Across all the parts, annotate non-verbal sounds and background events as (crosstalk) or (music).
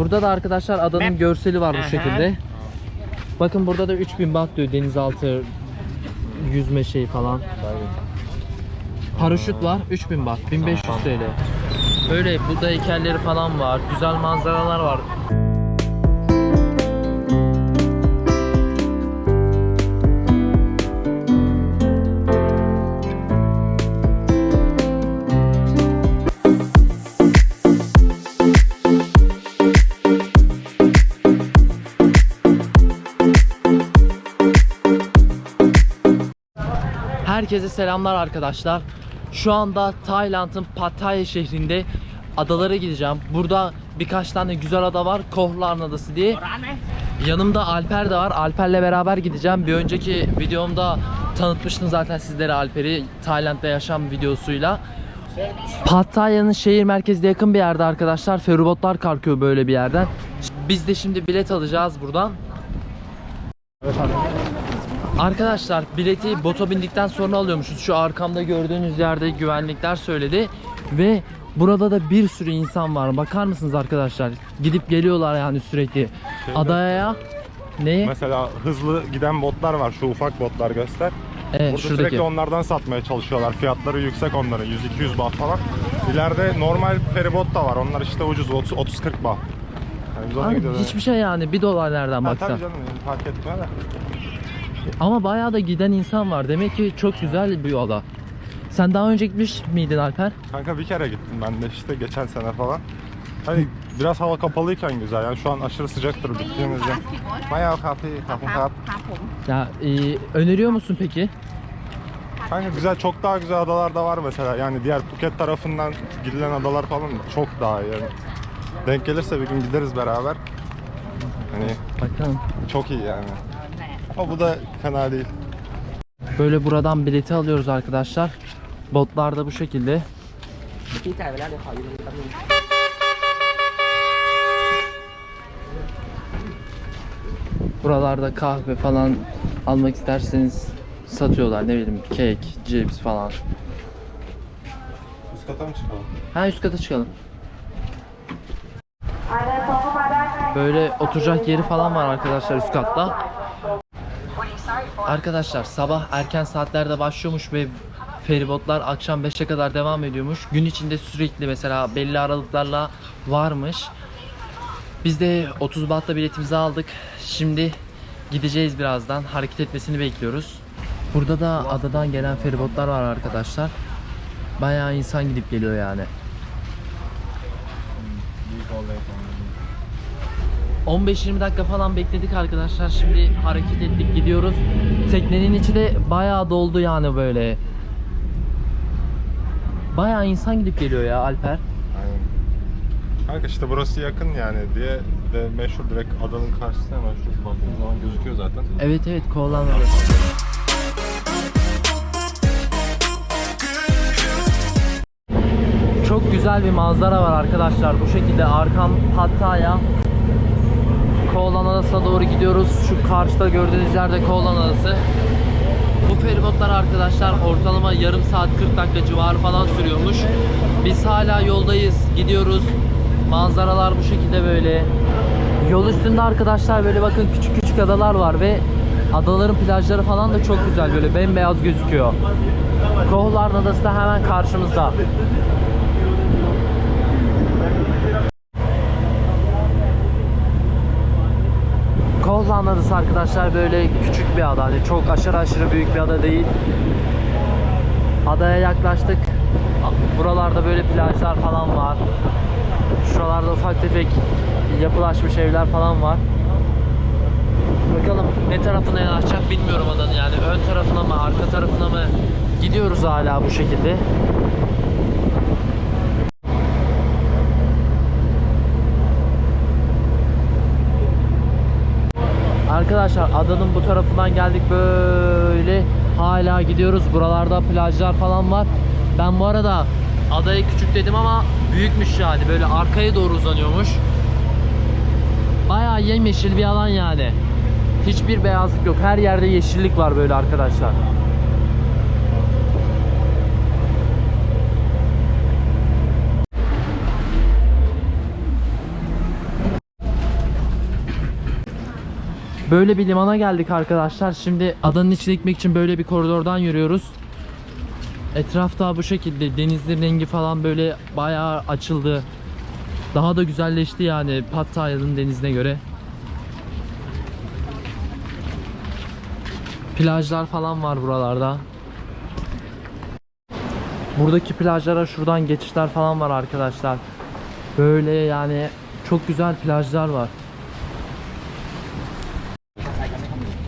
Burada da arkadaşlar adanın görseli var bu şekilde. Bakın burada da 3000 baht diyor denizaltı yüzme şeyi falan. Paraşüt var 3000 baht 1500 TL. Böyle Buda heykelleri falan var. Güzel manzaralar var. Herkese selamlar arkadaşlar. Şu anda Tayland'ın Pattaya şehrinde adalara gideceğim. Burada birkaç tane güzel ada var. Kohlarn Adası diye. Yanımda Alper de var. Alper'le beraber gideceğim. Bir önceki videomda tanıtmıştım zaten sizlere Alper'i Tayland'da yaşam videosuyla. Pattaya'nın şehir merkezine yakın bir yerde arkadaşlar. Feribotlar kalkıyor böyle bir yerden. Biz de şimdi bilet alacağız buradan. Arkadaşlar bileti bota bindikten sonra alıyormuşuz. Şu arkamda gördüğünüz yerde güvenlikler söyledi. Ve burada da bir sürü insan var. Bakar mısınız arkadaşlar? Gidip geliyorlar yani sürekli. Adaya ne? Mesela hızlı giden botlar var. Şu ufak botlar göster. Evet Burada şuradaki. sürekli onlardan satmaya çalışıyorlar. Fiyatları yüksek onların. 100-200 baht falan. İleride normal feribot da var. Onlar işte ucuz. 30 30-40 baht. Yani biz ona Abi gidiyoruz. hiçbir şey yani 1 dolar nereden baksan. tabii canım fark etmiyor da. Ama bayağı da giden insan var. Demek ki çok güzel bir yola. Sen daha önce gitmiş miydin Alper? Kanka bir kere gittim ben de işte geçen sene falan. Hani biraz hava kapalıyken güzel yani şu an aşırı sıcaktır gittiğimizde. Bayağı kapı kapı kap. Ya e, öneriyor musun peki? Kanka güzel çok daha güzel adalar da var mesela yani diğer Phuket tarafından gidilen adalar falan çok daha iyi yani. Denk gelirse bir gün gideriz beraber. Hani Bakalım. çok iyi yani. Ama bu da fena değil. Böyle buradan bileti alıyoruz arkadaşlar. Botlar da bu şekilde. Buralarda kahve falan almak isterseniz satıyorlar ne bileyim kek, cips falan. Üst kata mı çıkalım? Ha üst kata çıkalım. Böyle oturacak yeri falan var arkadaşlar üst katta. Arkadaşlar sabah erken saatlerde başlıyormuş ve feribotlar akşam 5'e kadar devam ediyormuş. Gün içinde sürekli mesela belli aralıklarla varmış. Biz de 30 bahtta biletimizi aldık. Şimdi gideceğiz birazdan. Hareket etmesini bekliyoruz. Burada da adadan gelen feribotlar var arkadaşlar. Bayağı insan gidip geliyor yani. 15-20 dakika falan bekledik arkadaşlar. Şimdi hareket ettik gidiyoruz. Teknenin içi de bayağı doldu yani böyle. Bayağı insan gidip geliyor ya Alper. Aynen. Kanka işte burası yakın yani diye de meşhur direkt adanın karşısına hemen şurası baktığın zaman gözüküyor zaten. Evet evet kovalanlar. Çok güzel bir manzara var arkadaşlar. Bu şekilde arkam Pattaya. Koğlan Adası'na doğru gidiyoruz. Şu karşıda gördüğünüz yerde Koğlan Adası. Bu feribotlar arkadaşlar ortalama yarım saat 40 dakika civarı falan sürüyormuş. Biz hala yoldayız. Gidiyoruz. Manzaralar bu şekilde böyle. Yol üstünde arkadaşlar böyle bakın küçük küçük adalar var ve adaların plajları falan da çok güzel böyle bembeyaz gözüküyor. Kohlarn Adası da hemen karşımızda. Kohlarn Adası arkadaşlar böyle küçük bir ada. Hani çok aşırı aşırı büyük bir ada değil. Adaya yaklaştık. Buralarda böyle plajlar falan var. Şuralarda ufak tefek yapılaşmış evler falan var. Bakalım ne tarafına yanaşacak bilmiyorum adanın yani. Ön tarafına mı, arka tarafına mı gidiyoruz hala bu şekilde. Arkadaşlar adanın bu tarafından geldik böyle hala gidiyoruz. Buralarda plajlar falan var. Ben bu arada adayı küçük dedim ama büyükmüş yani. Böyle arkaya doğru uzanıyormuş. Bayağı yemyeşil bir alan yani. Hiçbir beyazlık yok. Her yerde yeşillik var böyle arkadaşlar. Böyle bir limana geldik arkadaşlar. Şimdi adanın içine gitmek için böyle bir koridordan yürüyoruz. Etrafta bu şekilde denizli rengi falan böyle bayağı açıldı. Daha da güzelleşti yani Pattaya'nın denizine göre. Plajlar falan var buralarda. Buradaki plajlara şuradan geçişler falan var arkadaşlar. Böyle yani çok güzel plajlar var.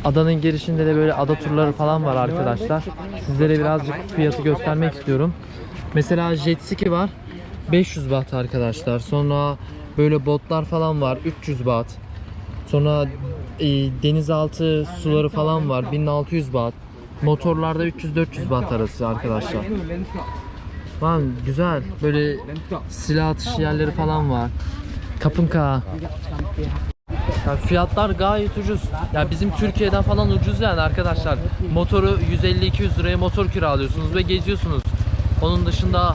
Adanın girişinde de böyle ada turları falan var arkadaşlar. Sizlere birazcık fiyatı göstermek istiyorum. Mesela jet ski var. 500 baht arkadaşlar. Sonra böyle botlar falan var. 300 baht. Sonra e, denizaltı suları falan var. 1600 baht. Motorlarda 300-400 baht arası arkadaşlar. Lan güzel. Böyle silah atış yerleri falan var. Kapınka. Ya fiyatlar gayet ucuz. Ya bizim Türkiye'den falan ucuz yani arkadaşlar. Motoru 150-200 liraya motor kiralıyorsunuz ve geziyorsunuz. Onun dışında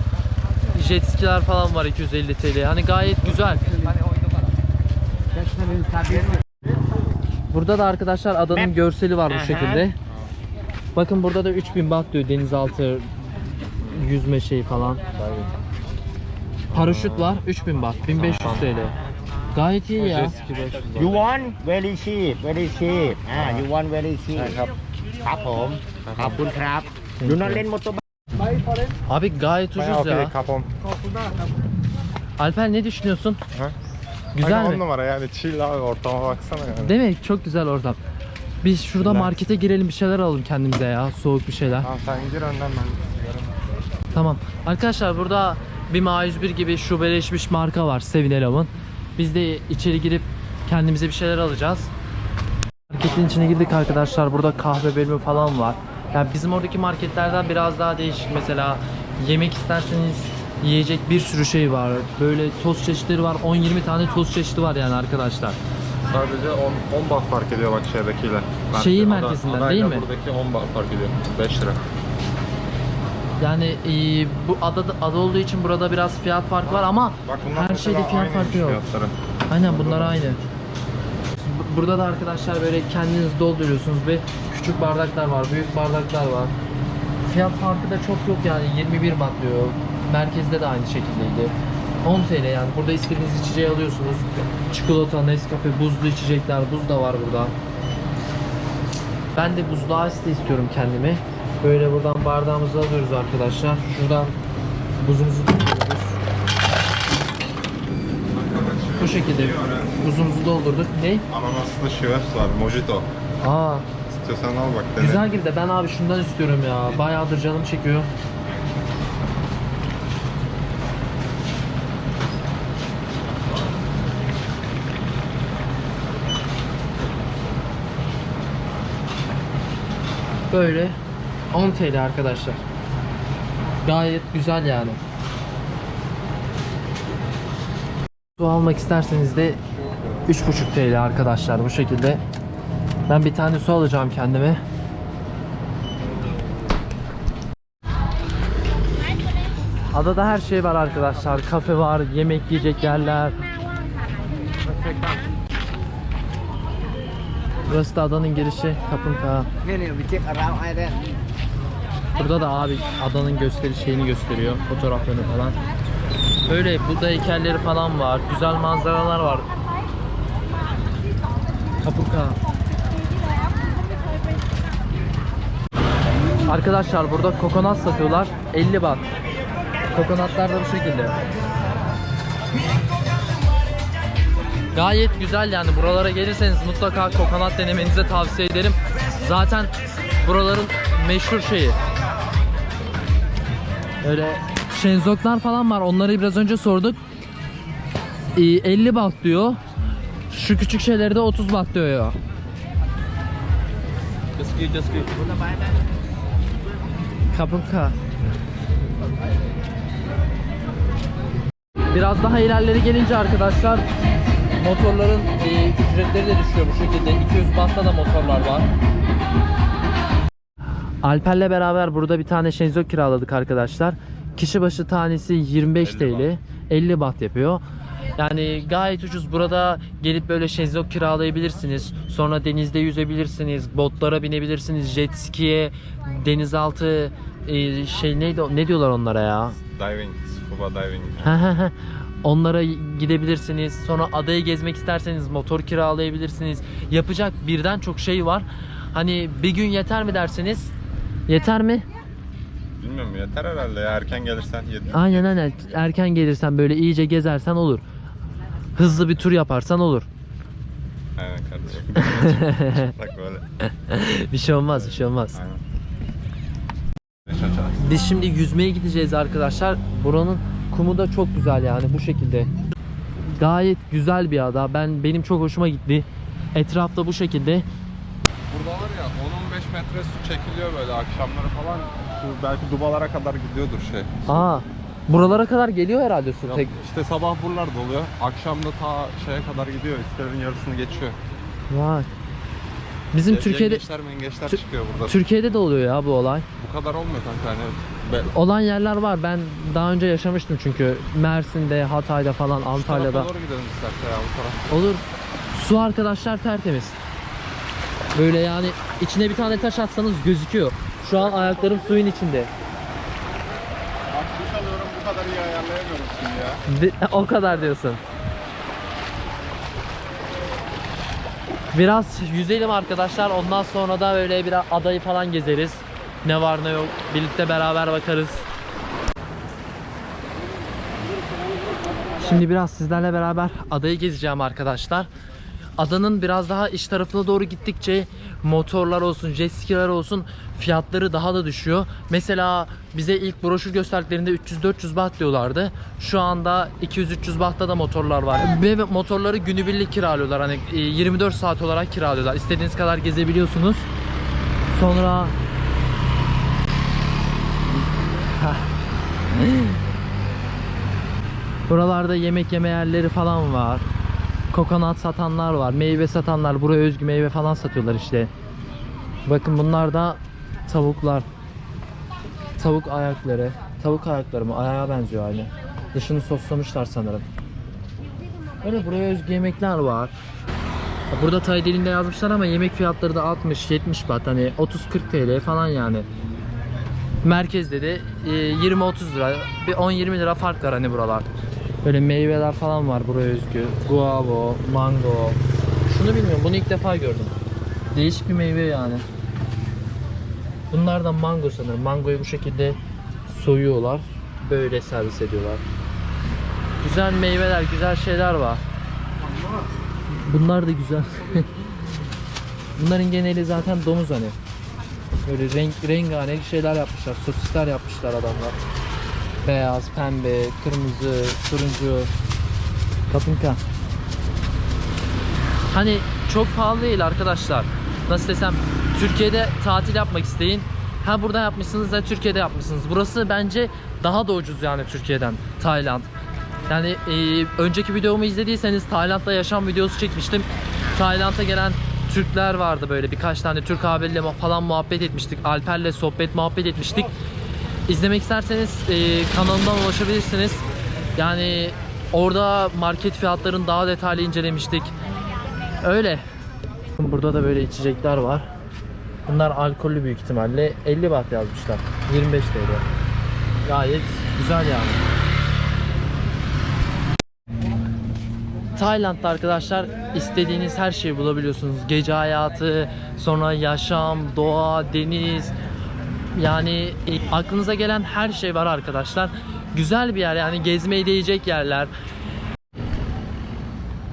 jet skiler falan var 250 TL. Hani gayet güzel. Burada da arkadaşlar adanın görseli var bu şekilde. Bakın burada da 3000 baht diyor denizaltı yüzme şeyi falan. Paraşüt var 3000 baht 1500 TL. Gayet iyi ya. Jet ski 500 baht. You want very cheap very cheap อ่า you want very cheap ครับครับผมขอบคุณครับ Thank Do you. not เล่นมอเตอร์ไบค์ Abi gayet Bayağı ucuz okey ya. kapom. Alper ne düşünüyorsun? Ha? Güzel Aynen on mi? numara yani chill abi ortama baksana yani. Değil mi? Çok güzel ortam. Biz şurada Relax. markete girelim bir şeyler alalım kendimize ya. Soğuk bir şeyler. Tamam sen gir önden ben sigaramı. Tamam. Arkadaşlar burada bir A101 gibi şubeleşmiş marka var 7-Eleven. Biz de içeri girip kendimize bir şeyler alacağız. Marketin içine girdik arkadaşlar. Burada kahve bölümü falan var. Yani bizim oradaki marketlerden biraz daha değişik. Mesela yemek isterseniz yiyecek bir sürü şey var. Böyle tost çeşitleri var. 10-20 tane tost çeşidi var yani arkadaşlar. Sadece 10, 10 baht fark ediyor bak şeydekiyle. Şehir Ada- merkezinden değil mi? buradaki 10 baht fark ediyor. 5 lira. Yani e, bu ada ada olduğu için burada biraz fiyat farkı var ama Bak bunlar her mesela şeyde fiyat aynıymış farkı yok. fiyatları. Aynen bunlar aynı. Bu- Burada da arkadaşlar böyle kendiniz dolduruyorsunuz ve küçük bardaklar var, büyük bardaklar var. Fiyat farkı da çok yok yani 21 baht diyor. Merkezde de aynı şekildeydi. 10 TL yani burada istediğiniz içeceği alıyorsunuz. Çikolata, Nescafe, buzlu içecekler, buz da var burada. Ben de buzlu ice de istiyorum kendime. Böyle buradan bardağımızı alıyoruz arkadaşlar. Şuradan buzumuzu dolduruyoruz. Bu şekilde buzumuzu doldurduk. Ne? Ananaslı şivef var. Mojito. Aa, İstiyorsan al bak dene. güzel gibi de ben abi şundan istiyorum ya. Bayağıdır canım çekiyor. Böyle 10 TL arkadaşlar. Gayet güzel yani. Su almak isterseniz de 3,5 TL arkadaşlar bu şekilde. Ben bir tane su alacağım kendime. Adada her şey var arkadaşlar. Kafe var, yemek yiyecek yerler. Burası da adanın girişi. Kapınka. Burada da abi adanın gösteri şeyini gösteriyor. Fotoğraflarını falan. Öyle burada heykelleri falan var. Güzel manzaralar var. Kapurka. Arkadaşlar burada kokonat satıyorlar. 50 baht. Kokonatlar da bu şekilde. Gayet güzel yani buralara gelirseniz mutlaka kokonat denemenizi tavsiye ederim. Zaten buraların meşhur şeyi. Öyle şenzoklar falan var. Onları biraz önce sorduk. Ee, 50 baht diyor. Şu küçük şeyleri de 30 baht diyor ya. Kapınka. Biraz daha ilerleri gelince arkadaşlar motorların e, ücretleri de düşüyor bu şekilde. 200 bahtta da motorlar var. Alper'le beraber burada bir tane şenzok kiraladık arkadaşlar. Kişi başı tanesi 25 TL, 50 baht yapıyor. Yani gayet ucuz. Burada gelip böyle şezlong kiralayabilirsiniz. Sonra denizde yüzebilirsiniz. Botlara binebilirsiniz. Jet ski'ye, denizaltı e, şey neydi ne diyorlar onlara ya? Diving, scuba diving. Onlara gidebilirsiniz. Sonra adayı gezmek isterseniz motor kiralayabilirsiniz. Yapacak birden çok şey var. Hani bir gün yeter mi derseniz? Yeter mi? Bilmiyorum yeter herhalde ya erken gelirsen yeter. Aynen aynen. Erken gelirsen böyle iyice gezersen olur. Hızlı bir tur yaparsan olur. Aynen kardeşim. (laughs) Bak böyle. bir şey olmaz, bir şey olmaz. Aynen. Biz şimdi yüzmeye gideceğiz arkadaşlar. Buranın kumu da çok güzel yani bu şekilde. Gayet güzel bir ada. Ben benim çok hoşuma gitti. Etrafta bu şekilde. Burada var ya 10-15 metre su çekiliyor böyle akşamları falan. Şu belki dubalara kadar gidiyordur şey. Aa, buralara kadar geliyor herhalde su. Tek... İşte sabah buralar doluyor. Akşam da ta şeye kadar gidiyor. İskelenin yarısını geçiyor. Vay. Bizim Ye- Türkiye'de Yengeçler mengeçler Tü- çıkıyor burada. Türkiye'de de oluyor ya bu olay. Bu kadar olmuyor kanka hani. Be- Olan yerler var. Ben daha önce yaşamıştım çünkü Mersin'de, Hatay'da falan, Şu Antalya'da. tarafa doğru gidelim istersen ya bu taraf. Olur. Su arkadaşlar tertemiz. Böyle yani içine bir tane taş atsanız gözüküyor. Şu an ayaklarım suyun içinde. Bak duş alıyorum bu kadar iyi ayarlayamıyorum şimdi ya. De- (laughs) o kadar diyorsun. Biraz yüzelim arkadaşlar. Ondan sonra da böyle biraz adayı falan gezeriz. Ne var ne yok. Birlikte beraber bakarız. Şimdi biraz sizlerle beraber adayı gezeceğim arkadaşlar. Adanın biraz daha iç tarafına doğru gittikçe motorlar olsun, jet skiler olsun fiyatları daha da düşüyor. Mesela bize ilk broşür gösterdiklerinde 300-400 baht diyorlardı. Şu anda 200-300 bahtta da motorlar var. Ve motorları günübirlik kiralıyorlar. Hani e, 24 saat olarak kiralıyorlar. İstediğiniz kadar gezebiliyorsunuz. Sonra (laughs) Buralarda yemek yeme yerleri falan var. Kokonat satanlar var. Meyve satanlar. Buraya özgü meyve falan satıyorlar işte. Bakın bunlar da tavuklar. Tavuk ayakları. Tavuk ayakları mı? Ayağa benziyor aynı. Dışını soslamışlar sanırım. Öyle buraya özgü yemekler var. Burada Tay dilinde yazmışlar ama yemek fiyatları da 60-70 baht. Hani 30-40 TL falan yani. Merkezde de e, 20-30 lira, bir 10-20 lira fark var hani buralar. Böyle meyveler falan var buraya özgü. Guavo, mango. Şunu bilmiyorum, bunu ilk defa gördüm. Değişik bir meyve yani. Bunlar da mango sanırım. Mangoyu bu şekilde soyuyorlar. Böyle servis ediyorlar. Güzel meyveler, güzel şeyler var. Bunlar da güzel. (laughs) Bunların geneli zaten domuz hani. Böyle renk rengarenk şeyler yapmışlar. Sosisler yapmışlar adamlar. Beyaz, pembe, kırmızı, turuncu. Kapınka. Hani çok pahalı değil arkadaşlar. Nasıl desem Türkiye'de tatil yapmak isteyin. Ha burada yapmışsınız da Türkiye'de yapmışsınız. Burası bence daha da ucuz yani Türkiye'den. Tayland. Yani e, önceki videomu izlediyseniz Tayland'da yaşam videosu çekmiştim. Tayland'a gelen Türkler vardı böyle birkaç tane Türk abiyle falan muhabbet etmiştik. Alper'le sohbet muhabbet etmiştik. İzlemek isterseniz e, kanalımdan ulaşabilirsiniz. Yani orada market fiyatlarını daha detaylı incelemiştik. Öyle. Burada da böyle içecekler var. Bunlar alkollü büyük ihtimalle. 50 baht yazmışlar. 25 TL. Gayet güzel yani. Tayland'da arkadaşlar istediğiniz her şeyi bulabiliyorsunuz. Gece hayatı, sonra yaşam, doğa, deniz. Yani e, aklınıza gelen her şey var arkadaşlar. Güzel bir yer yani gezmeye değecek yerler.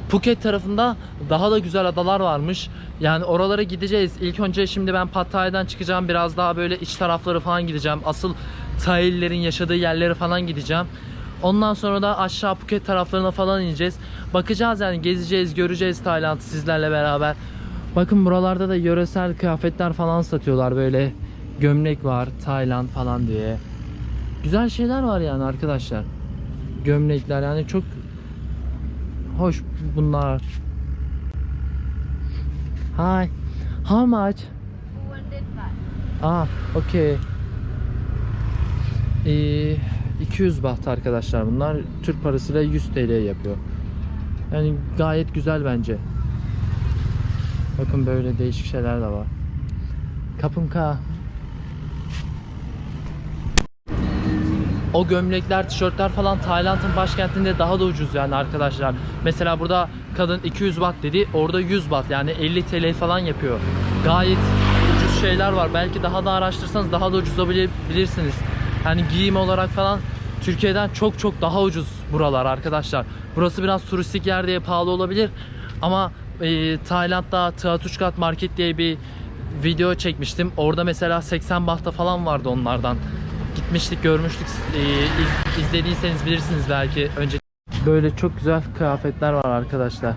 Phuket tarafında daha da güzel adalar varmış. Yani oralara gideceğiz. İlk önce şimdi ben Pattaya'dan çıkacağım. Biraz daha böyle iç tarafları falan gideceğim. Asıl Thai'lilerin yaşadığı yerlere falan gideceğim. Ondan sonra da aşağı Phuket taraflarına falan ineceğiz. Bakacağız yani gezeceğiz, göreceğiz Tayland'ı sizlerle beraber. Bakın buralarda da yöresel kıyafetler falan satıyorlar böyle. Gömlek var, Tayland falan diye. Güzel şeyler var yani arkadaşlar. Gömlekler yani çok hoş bunlar. Hi. How much? Ah, okay. Ee, 200 baht arkadaşlar bunlar. Türk parasıyla 100 TL yapıyor. Yani gayet güzel bence. Bakın böyle değişik şeyler de var. Kapınka. O gömlekler, tişörtler falan Tayland'ın başkentinde daha da ucuz yani arkadaşlar. Mesela burada kadın 200 baht dedi, orada 100 baht yani 50 TL falan yapıyor. Gayet ucuz şeyler var. Belki daha da araştırsanız daha da ucuz bulabilirsiniz. Yani giyim olarak falan Türkiye'den çok çok daha ucuz buralar arkadaşlar. Burası biraz turistik yer diye pahalı olabilir ama e, Tayland'da Teatuşkat Market diye bir video çekmiştim. Orada mesela 80 bahta falan vardı onlardan. Gitmiştik, görmüştük. E, iz- izlediyseniz bilirsiniz belki önce. Böyle çok güzel kıyafetler var arkadaşlar.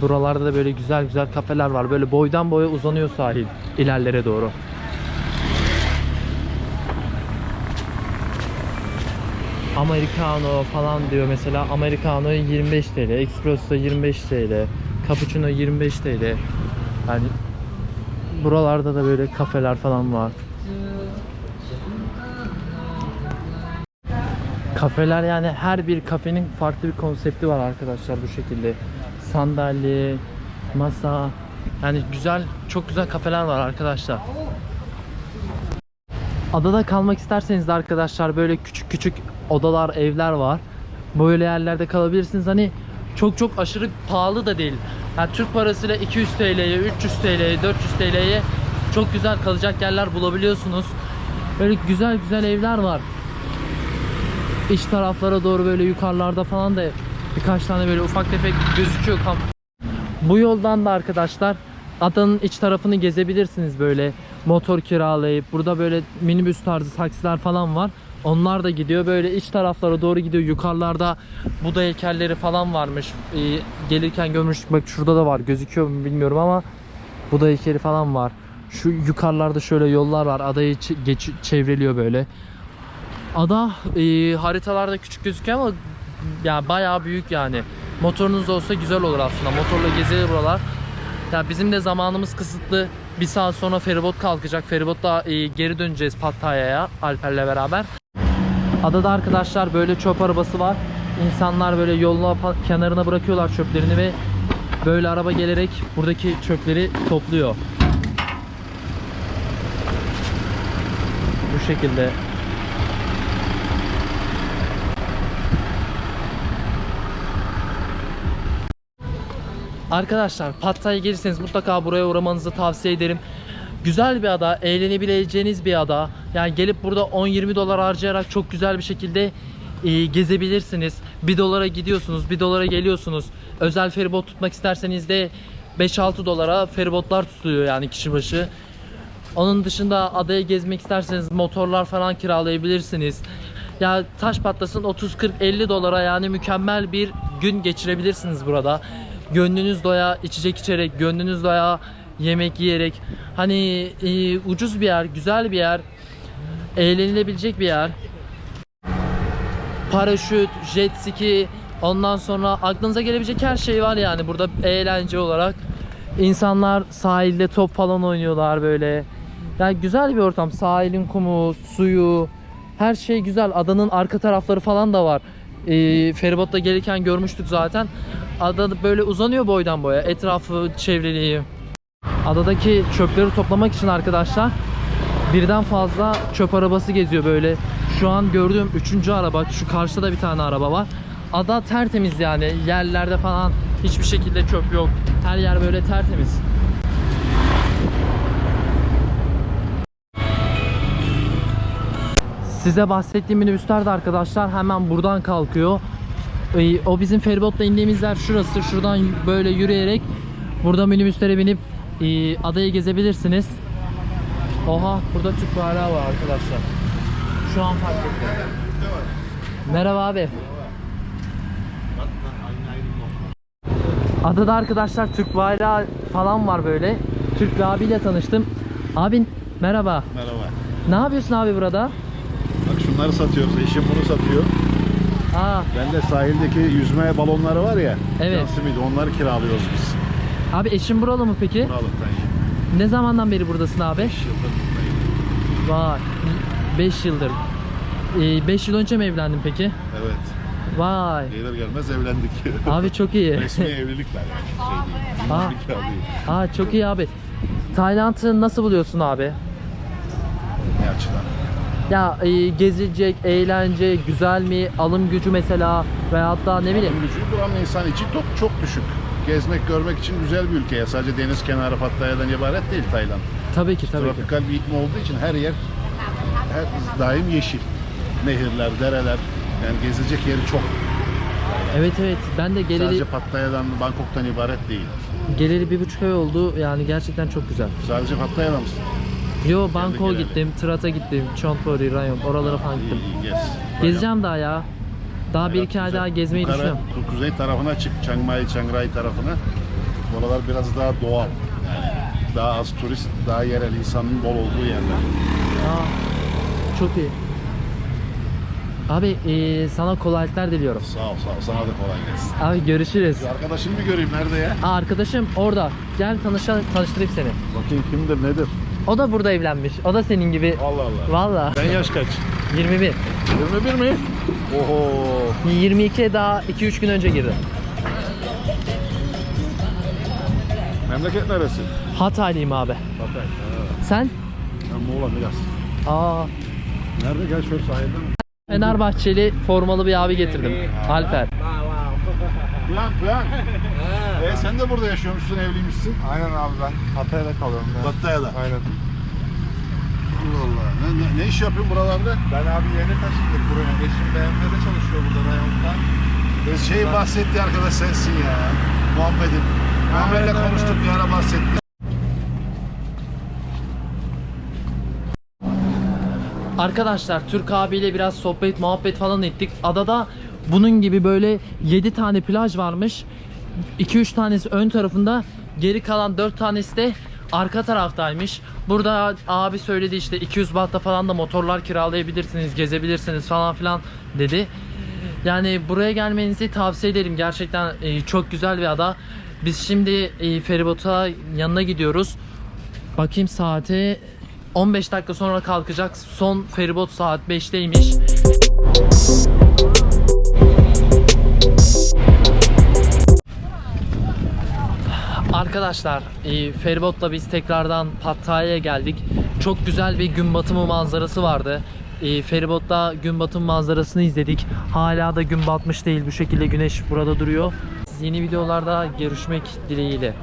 buralarda da böyle güzel güzel kafeler var. Böyle boydan boya uzanıyor sahil ilerlere doğru. Americano falan diyor mesela. Americano 25 TL, Espresso 25 TL, Cappuccino 25 TL. Yani buralarda da böyle kafeler falan var. Kafeler yani her bir kafenin farklı bir konsepti var arkadaşlar bu şekilde. Sandalye, masa yani güzel çok güzel kafeler var arkadaşlar. Adada kalmak isterseniz de arkadaşlar böyle küçük küçük odalar, evler var. Böyle yerlerde kalabilirsiniz. Hani çok çok aşırı pahalı da değil. Yani Türk parasıyla 200 TL'ye, 300 TL'ye, 400 TL'ye çok güzel kalacak yerler bulabiliyorsunuz. Böyle güzel güzel evler var. İç taraflara doğru böyle yukarılarda falan da birkaç tane böyle ufak tefek gözüküyor kamp. Bu yoldan da arkadaşlar adanın iç tarafını gezebilirsiniz böyle motor kiralayıp burada böyle minibüs tarzı taksiler falan var. Onlar da gidiyor böyle iç taraflara doğru gidiyor. Yukarılarda Buda heykelleri falan varmış. Ee, gelirken görmüştük bak şurada da var. Gözüküyor mu bilmiyorum ama Buda heykeli falan var. Şu yukarılarda şöyle yollar var. Adayı çevreliyor böyle. Ada e, haritalarda küçük gözüküyor ama ya bayağı büyük yani. Motorunuz olsa güzel olur aslında. Motorla gezilir buralar. Ya bizim de zamanımız kısıtlı. Bir saat sonra feribot kalkacak. Feribotla e, geri döneceğiz Pattaya'ya Alper'le beraber. Adada arkadaşlar böyle çöp arabası var. İnsanlar böyle yolun fa- kenarına bırakıyorlar çöplerini ve böyle araba gelerek buradaki çöpleri topluyor. Bu şekilde Arkadaşlar Pattaya'ya gelirseniz mutlaka buraya uğramanızı tavsiye ederim. Güzel bir ada, eğlenebileceğiniz bir ada. Yani gelip burada 10-20 dolar harcayarak çok güzel bir şekilde e, gezebilirsiniz. 1 dolara gidiyorsunuz, 1 dolara geliyorsunuz. Özel feribot tutmak isterseniz de 5-6 dolara feribotlar tutuluyor yani kişi başı. Onun dışında adaya gezmek isterseniz motorlar falan kiralayabilirsiniz. Ya taş patlasın 30 40 50 dolara yani mükemmel bir gün geçirebilirsiniz burada. Gönlünüz doya içecek içerek, gönlünüz doya yemek yiyerek. Hani e, ucuz bir yer, güzel bir yer. Eğlenilebilecek bir yer. Paraşüt, jet ski, ondan sonra aklınıza gelebilecek her şey var yani burada eğlence olarak. İnsanlar sahilde top falan oynuyorlar böyle. Yani güzel bir ortam. Sahilin kumu, suyu, her şey güzel. Adanın arka tarafları falan da var. Ee, feribotla gelirken görmüştük zaten. Ada böyle uzanıyor boydan boya. Etrafı çevreliği. Adadaki çöpleri toplamak için arkadaşlar birden fazla çöp arabası geziyor böyle. Şu an gördüğüm üçüncü araba. Şu karşıda da bir tane araba var. Ada tertemiz yani. Yerlerde falan hiçbir şekilde çöp yok. Her yer böyle tertemiz. Size bahsettiğim minibüsler de arkadaşlar hemen buradan kalkıyor. Ee, O bizim feribotla indiğimiz yer şurası. Şuradan böyle yürüyerek burada minibüslere binip e, adayı gezebilirsiniz. Oha burada Türk bayrağı var arkadaşlar. Şu an fark ettim. Merhaba abi. Adada arkadaşlar Türk bayrağı falan var böyle. Türk abiyle tanıştım. Abi merhaba. Merhaba. Ne yapıyorsun abi burada? Bak şunları satıyoruz. Eşim bunu satıyor. Aa, Ben de sahildeki yüzme balonları var ya. Evet. can simidi, onları kiralıyoruz biz. abi eşin buralı mı peki? Buralıktan. Ne zamandan beri buradasın abi? 5 yıldır buradayım. Vay. 5 yıldır. 5 yıl önce mi evlendin peki? Evet. Vay. Gelir gelmez evlendik. (laughs) Abi çok iyi. Resmi evlilikler yani. Şey. Aa. Aa çok iyi abi. Tayland'ı nasıl buluyorsun abi? Ne açıdan? Ya e, gezilecek, eğlence, güzel mi? Alım gücü mesela veyahut da ne bileyim. Gücü duran insan için çok çok düşük. Gezmek, görmek için güzel bir ülke. ya. Sadece deniz kenarı Pattaya'dan ibaret değil Tayland. Tabii ki tabii ki. Tropikal bir iklim olduğu için her yer her daim yeşil. Nehirler, dereler. Yani gezilecek yeri çok. Evet evet ben de geleli, Sadece Pattaya'dan, Bangkok'tan ibaret değil. geleli bir buçuk ay oldu yani gerçekten çok güzel. Sadece Pattaya'da mısın? Yo Bangkok'a gittim, Trat'a gittim, Chonburi, Rayon oralara falan gittim. Gez. Gezeceğim daha ya. Daha bir iki ay daha gezmeyi Yukarı, düşünüyorum. ku- Kuzey tarafına çık, Chiang Mai, Chiang Rai tarafına. Oralar biraz daha doğal. Yani daha az turist, daha yerel insanın bol olduğu yerler. Aa, çok iyi. Abi e, sana kolaylıklar diliyorum. Sağ ol, sağ ol. Sana da kolay gelsin. Abi görüşürüz. Bir arkadaşını bir göreyim nerede ya? Aa, arkadaşım orada. Gel tanışa, tanıştırayım seni. Bakayım kimdir, nedir? O da burada evlenmiş. O da senin gibi. Allah Allah. Valla. Sen yaş kaç? 21. 21 mi? Oho. 22'ye daha 2-3 gün önce girdi. Memleket neresi? Hataylıyım abi. Hatay. Ha. Sen? Ben Muğla Milas. Aa, Nerede? Gel şöyle sahilden. Fenerbahçeli formalı bir abi getirdim. Alper. Plan, plan. E sen de burada yaşıyormuşsun, evliymişsin. Aynen abi ben Hatay'da kalıyorum ya. Pattaya'da. Aynen. Allah Allah. Ne, ne, ne iş yapıyorsun buralarda? Ben abi yeni taşındık buraya. Eşim BMW'de çalışıyor burada rayonda. E, şey bahsetti arkadaş sensin ya. Muhammed'in. Muhammed'le konuştuk bir ara bahsetti. Arkadaşlar Türk abiyle biraz sohbet muhabbet falan ettik. Adada bunun gibi böyle 7 tane plaj varmış. 2-3 tanesi ön tarafında, geri kalan 4 tanesi de arka taraftaymış. Burada abi söyledi işte 200 bahta falan da motorlar kiralayabilirsiniz, gezebilirsiniz falan filan dedi. Yani buraya gelmenizi tavsiye ederim. Gerçekten e, çok güzel bir ada. Biz şimdi e, feribota yanına gidiyoruz. Bakayım saate 15 dakika sonra kalkacak. Son feribot saat 5'teymiş. Arkadaşlar e, feribotla biz tekrardan Pattaya'ya geldik. Çok güzel bir gün batımı manzarası vardı. E, feribotla gün batım manzarasını izledik. Hala da gün batmış değil. Bu şekilde güneş burada duruyor. Yeni videolarda görüşmek dileğiyle.